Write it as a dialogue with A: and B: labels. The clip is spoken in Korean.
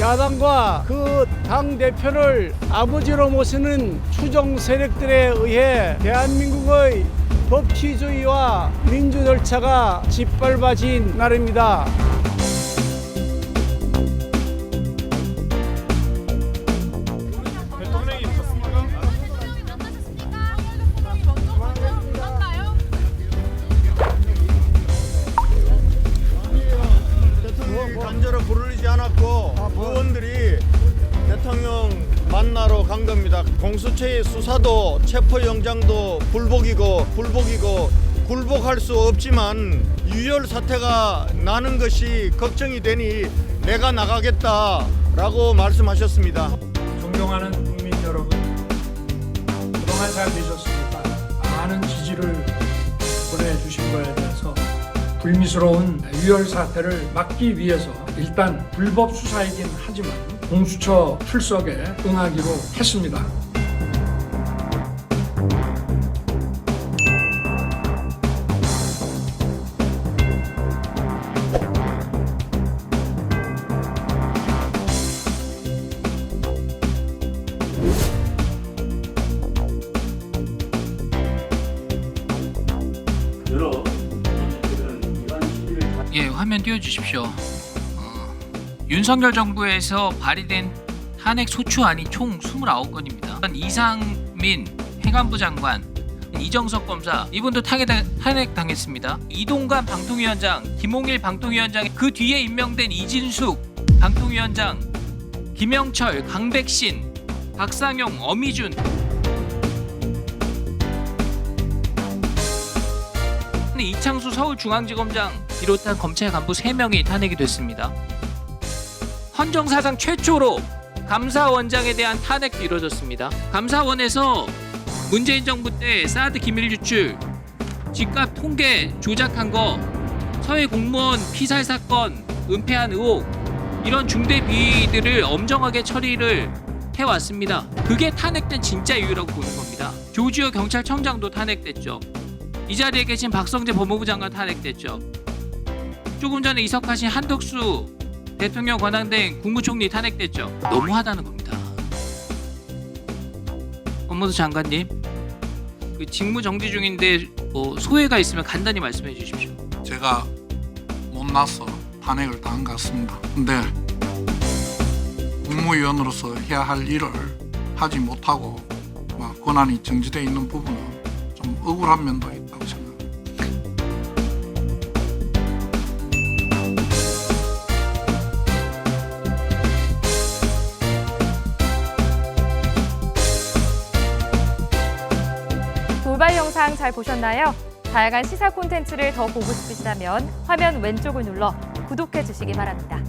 A: 야당과 그 당 대표를 아버지로 모시는 추종 세력들에 의해 대한민국의 법치주의와 민주 절차가 짓밟아진 날입니다.
B: 대통령
C: 만나러 간 겁니다. 공수처의 수사도 체포영장도 불복이고 불복이고 굴복할 수 없지만 유혈 사태가 나는 것이 걱정이 되니 내가 나가겠다라고 말씀하셨습니다.
D: 존경하는 국민 여러분, 그동안 잘 되셨습니까? 많은 지지를 보내주신 거에 대해서 불미스러운 유혈 사태를 막기 위해서 일단 불법 수사이긴 하지만 공수처 출석에 응하기로 했습니다.
E: 예, 화면 띄워주십시오. 어, 윤석열 정부에서 발의된 탄핵 소추안이 총 29건입니다. 이상민 행안부 장관, 이정석 검사 이분도 탄핵 당했습니다. 이동관 방통위원장, 김홍일 방통위원장 그 뒤에 임명된 이진숙 방통위원장, 김영철, 강백신, 박상용, 어미준 이창수 서울중앙지검장 비롯한 검찰 간부 3명이 탄핵이 됐습니다. 헌정 사상 최초로 감사원장에 대한 탄핵도 이루어졌습니다. 감사원에서 문재인 정부 때 사드 기밀 유출, 집값 통계 조작한 거, 서해 공무원 피살 사건, 은폐한 의혹 이런 중대 비위들을 엄정하게 처리를 해왔습니다. 그게 탄핵된 진짜 이유라고 보는 겁니다. 조지호 경찰청장도 탄핵됐죠. 이 자리에 계신 박성재 법무부 장관 탄핵됐죠. 조금 전에 이석하신 한덕수 대통령 권한대행 국무총리 탄핵됐죠. 너무하다는 겁니다. 법무부 장관님, 그 직무 정지 중인데 뭐 소회가 있으면 간단히 말씀해 주십시오.
F: 제가 못나서 탄핵을 당한 것 같습니다. 근데 국무위원으로서 해야 할 일을 하지 못하고 막 권한이 정지되어 있는 부분은 좀 억울한 면도
G: 돌발 영상 잘 보셨나요? 다양한 시사 콘텐츠를 더 보고 싶으시다면 화면 왼쪽을 눌러 구독해 주시기 바랍니다.